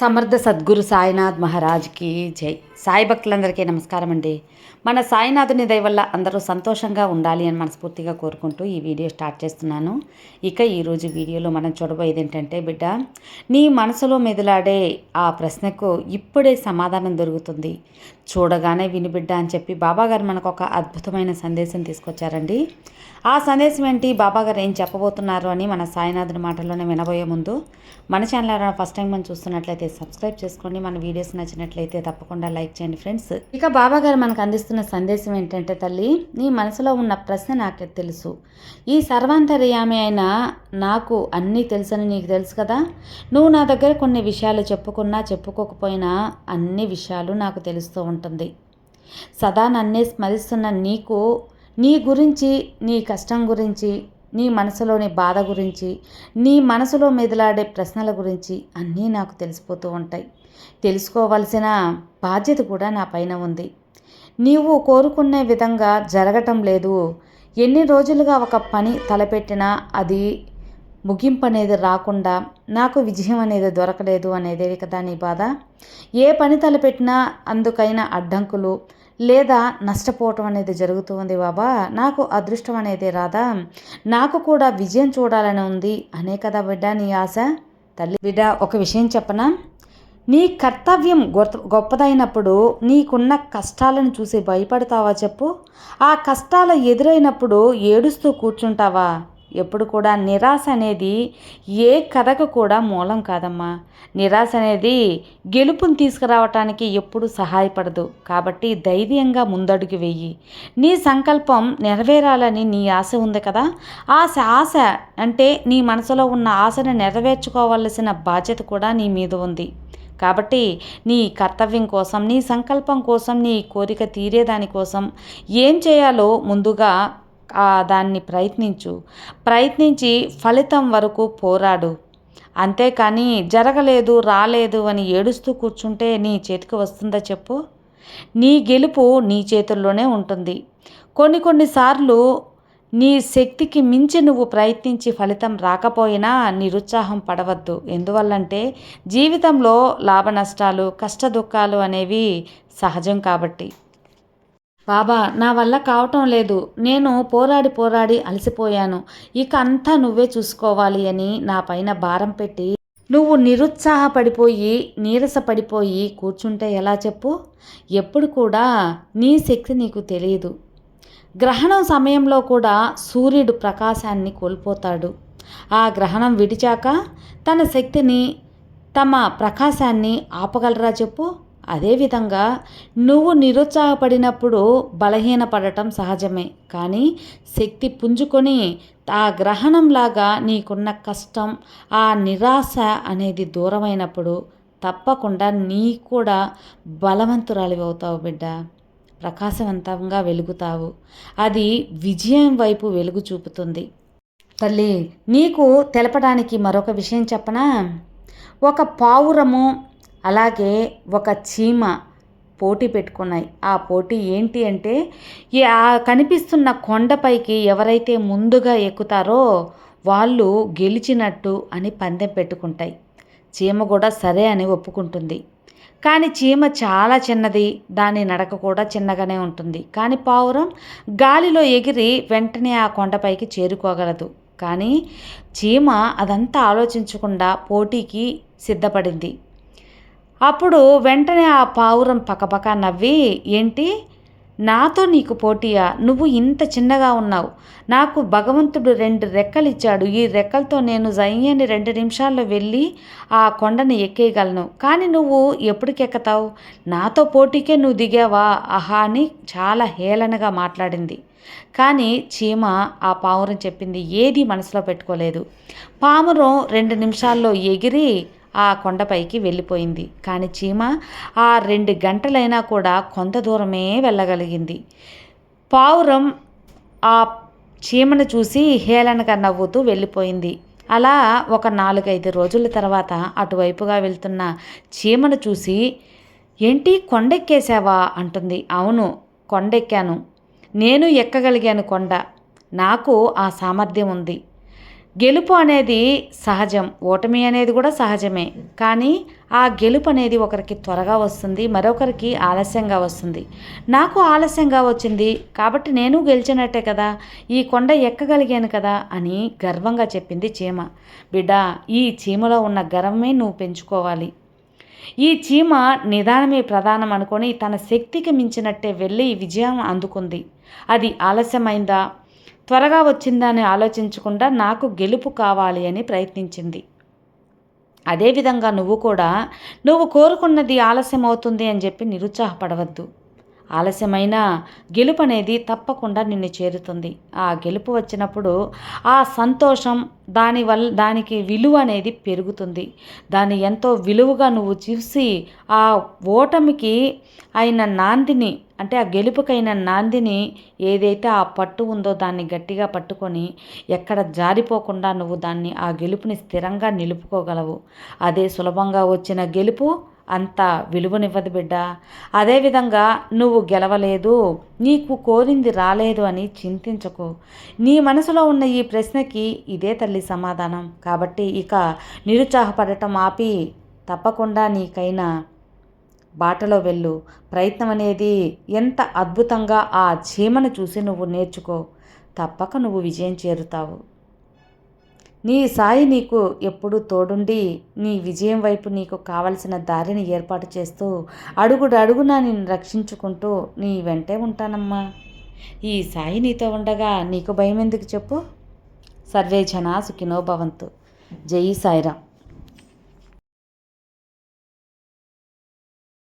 సమర్థ సద్గురు సాయినాథ్ మహారాజ్కి జై. సాయి భక్తులందరికీ నమస్కారం అండి. మన సాయినాథుని దయ వల్ల అందరూ సంతోషంగా ఉండాలి అని మనస్ఫూర్తిగా కోరుకుంటూ ఈ వీడియో స్టార్ట్ చేస్తున్నాను. ఇక ఈరోజు వీడియోలో మనం చూడబోయేది ఏంటంటే బిడ్డ నీ మనసులో మెదులాడే ఆ ప్రశ్నకు ఇప్పుడే సమాధానం దొరుకుతుంది. చూడగానే విని బిడ్డ అని చెప్పి బాబాగారు మనకు ఒక అద్భుతమైన సందేశం తీసుకొచ్చారండి. ఆ సందేశం ఏంటి? బాబాగారు ఏం చెప్పబోతున్నారు అని మన సాయినాథుని మాటల్లోనే వినబోయే ముందు మన ఛానల్ ఎవరైనా ఫస్ట్ టైం మనం చూస్తున్నట్లయితే సబ్స్క్రైబ్ చేసుకోండి. మన వీడియోస్ నచ్చినట్లయితే తప్పకుండా లైక్ చేయండి ఫ్రెండ్స్. ఇక బాబాగారు మనకు అందిస్తున్న సందేశం ఏంటంటే తల్లి నీ మనసులో ఉన్న ప్రశ్న నాకు తెలుసు. ఈ సర్వాంతర్యామి అయిన నాకు అన్నీ తెలుసని నీకు తెలుసు కదా? నువ్వు నా దగ్గర కొన్ని విషయాలు చెప్పుకున్నా చెప్పుకోకపోయినా అన్ని విషయాలు నాకు తెలుస్తూ ఉంటుంది. సదా నన్నే స్మరిస్తున్న నీకు నీ గురించి నీ కష్టం గురించి నీ మనసులోని బాధ గురించి నీ మనసులో మెదలాడే ప్రశ్నల గురించి అన్నీ నాకు తెలిసిపోతూ ఉంటాయి. తెలుసుకోవలసిన బాధ్యత కూడా నా పైన ఉంది. నీవు కోరుకునే విధంగా జరగటం లేదు. ఎన్ని రోజులుగా ఒక పని తలపెట్టినా అది ముగింపు అనేది రాకుండా నాకు విజయం అనేది దొరకలేదు అనేదే కదా నీ బాధ. ఏ పని తలపెట్టినా అందుకైన అడ్డంకులు లేదా నష్టపోవటం అనేది జరుగుతూ ఉంది బాబా. నాకు అదృష్టం అనేది రాదా నాకు కూడా విజయం చూడాలని ఉంది అనే కదా బిడ్డ నీ ఆశ? తల్లి బిడ్డ ఒక విషయం చెప్పనా? నీ కర్తవ్యం గొప్పదైనప్పుడు నీకున్న కష్టాలను చూసి భయపడతావా చెప్పు? ఆ కష్టాలు ఎదురైనప్పుడు ఏడుస్తూ కూర్చుంటావా? ఎప్పుడు కూడా నిరాశ అనేది ఏ కథకు కూడా మూలం కాదమ్మా. నిరాశ అనేది గెలుపుని తీసుకురావటానికి ఎప్పుడు సహాయపడదు. కాబట్టి ధైర్యంగా ముందడుగు వెయ్యి నీ సంకల్పం నెరవేరాలని నీ ఆశ ఉంది కదా. ఆశ ఆశ అంటే నీ మనసులో ఉన్న ఆశను నెరవేర్చుకోవలసిన బాధ్యత కూడా నీ మీద ఉంది. కాబట్టి నీ కర్తవ్యం కోసం నీ సంకల్పం కోసం నీ కోరిక తీరేదానికోసం ఏం చేయాలో ముందుగా దాన్ని ప్రయత్నించు. ప్రయత్నించి ఫలితం వరకు పోరాడు. అంతేకాని జరగలేదు రాలేదు అని ఏడుస్తూ కూర్చుంటే నీ చేతికి వస్తుందా చెప్పు? నీ గెలుపు నీ చేతుల్లోనే ఉంటుంది. కొన్ని కొన్నిసార్లు నీ శక్తికి మించి నువ్వు ప్రయత్నించి ఫలితం రాకపోయినా నిరుత్సాహం పడవద్దు. ఎందువల్లంటే జీవితంలో లాభ నష్టాలు కష్ట దుఃఖాలు అనేవి సహజం కాబట్టి. బాబా నా వల్ల కావటం లేదు. నేను పోరాడి పోరాడి అలసిపోయాను. ఇక అంతా నువ్వే చూసుకోవాలి అని నా పైన భారం పెట్టి నువ్వు నిరుత్సాహపడిపోయి నీరసపడిపోయి కూర్చుంటే ఎలా చెప్పు? ఎప్పుడు కూడా నీ శక్తి నీకు తెలియదు. గ్రహణం సమయంలో కూడా సూర్యుడు ప్రకాశాన్ని కోల్పోతాడు. ఆ గ్రహణం విడిచాక తన శక్తిని తమ ప్రకాశాన్ని ఆపగలరా చెప్పు? అదేవిధంగా నువ్వు నిరుత్సాహపడినప్పుడు బలహీనపడటం సహజమే. కానీ శక్తి పుంజుకొని ఆ గ్రహణంలాగా నీకున్న కష్టం ఆ నిరాశ అనేది దూరమైనప్పుడు తప్పకుండా నీ కూడా బలవంతురాలి అవుతావు బిడ్డ. ప్రకాశవంతంగా వెలుగుతావు. అది విజయం వైపు వెలుగు చూపుతుంది. తల్లి నీకు తెలపడానికి మరొక విషయం చెప్పనా? ఒక పావురము అలాగే ఒక చీమ పోటీ పెట్టుకున్నాయి. ఆ పోటీ ఏంటి అంటే ఆ కనిపిస్తున్న కొండపైకి ఎవరైతే ముందుగా ఎక్కుతారో వాళ్ళు గెలిచినట్టు అని పందెం పెట్టుకుంటాయి. చీమ కూడా సరే అని ఒప్పుకుంటుంది. కానీ చీమ చాలా చిన్నది దాని నడక కూడా చిన్నగానే ఉంటుంది. కానీ పావురం గాలిలో ఎగిరి వెంటనే ఆ కొండపైకి చేరుకోగలదు. కానీ చీమ అదంతా ఆలోచించకుండా పోటీకి సిద్ధపడింది. అప్పుడు వెంటనే ఆ పావురం పకపక నవ్వి ఏంటి? నాతో నీకు పోటీయా? నువ్వు ఇంత చిన్నగా ఉన్నావు. నాకు భగవంతుడు రెండు రెక్కలు ఇచ్చాడు ఈ రెక్కలతో నేను జయ్యని రెండు నిమిషాల్లో వెళ్ళి ఆ కొండను ఎక్కేయగలను. కానీ నువ్వు ఎప్పటికెక్కుతావు? నాతో పోటీకే నువ్వు దిగావా? ఆహా అని చాలా హేళనగా మాట్లాడింది. కానీ చీమ ఆ పావురం చెప్పింది ఏది మనసులో పెట్టుకోలేదు. పామురం రెండు నిమిషాల్లో ఎగిరి ఆ కొండపైకి వెళ్ళిపోయింది. కానీ చీమ ఆ రెండు గంటలైనా కూడా కొంత దూరమే వెళ్ళగలిగింది. పావురం ఆ చీమను చూసి హేళనగా నవ్వుతూ వెళ్ళిపోయింది. అలా ఒక నాలుగైదు రోజుల తర్వాత అటువైపుగా వెళ్తున్న చీమను చూసి ఏంటి కొండెక్కేసావా అంటుంది. అవును కొండెక్కాను. నేను ఎక్కగలిగాను కొండ. నాకు ఆ సామర్థ్యం ఉంది. గెలుపు అనేది సహజం. ఓటమి అనేది కూడా సహజమే. కానీ ఆ గెలుపు అనేది ఒకరికి త్వరగా వస్తుంది మరొకరికి ఆలస్యంగా వస్తుంది. నాకు ఆలస్యంగా వచ్చింది కాబట్టి నేను గెలిచినట్టే కదా ఈ కొండ ఎక్కగలిగాను కదా అని గర్వంగా చెప్పింది చీమ. బిడ్డ ఈ చీమలో ఉన్న గర్వమే నువ్వు పెంచుకోవాలి. ఈ చీమ నిదానమే ప్రధానం అనుకొని తన శక్తికి మించినట్టే వెళ్ళి విజయం అందుకుంది. అది ఆలస్యమైందా? త్వరగా వచ్చిందని ఆలోచించకుండా నాకు గెలుపు కావాలి అని ప్రయత్నించింది. అదేవిధంగా నువ్వు కూడా నువ్వు కోరుకున్నది ఆలస్యం అవుతుంది అని చెప్పి నిరుత్సాహపడవద్దు. ఆలస్యమైన గెలుపు అనేది తప్పకుండా నిన్ను చేరుతుంది. ఆ గెలుపు వచ్చినప్పుడు ఆ సంతోషం దాని వల్ల దానికి విలువ అనేది పెరుగుతుంది. దాన్ని ఎంతో విలువగా నువ్వు చూసి ఆ ఓటమికి అయిన నాందిని అంటే ఆ గెలుపుకైన నాందిని ఏదైతే ఆ పట్టు ఉందో దాన్ని గట్టిగా పట్టుకొని ఎక్కడ జారిపోకుండా నువ్వు దాన్ని ఆ గెలుపుని స్థిరంగా నిలుపుకోగలవు. అదే సులభంగా వచ్చిన గెలుపు అంత విలువనివ్వదు బిడ్డ. అదేవిధంగా నువ్వు గెలవలేదు నీకు కోరింది రాలేదు అని చింతించకు. నీ మనసులో ఉన్న ఈ ప్రశ్నకి ఇదే తల్లి సమాధానం. కాబట్టి ఇక నిరుత్సాహపడటం ఆపి తప్పకుండా నీకైనా బాటలో వెళ్ళు. ప్రయత్నం అనేది ఎంత అద్భుతంగా ఆ చీమను చూసి నువ్వు నేర్చుకో. తప్పక నువ్వు విజయం చేరుతావు. నీ సాయి నీకు ఎప్పుడు తోడుండి నీ విజయం వైపు నీకు కావలసిన దారిని ఏర్పాటు చేస్తూ అడుగుడు అడుగునా నిన్ను రక్షించుకుంటూ నీ వెంటే ఉంటానమ్మా. ఈ సాయి నీతో ఉండగా నీకు భయం ఎందుకు చెప్పు? సర్వే జనా సుఖినో భవంతు. జై సాయిరామ్.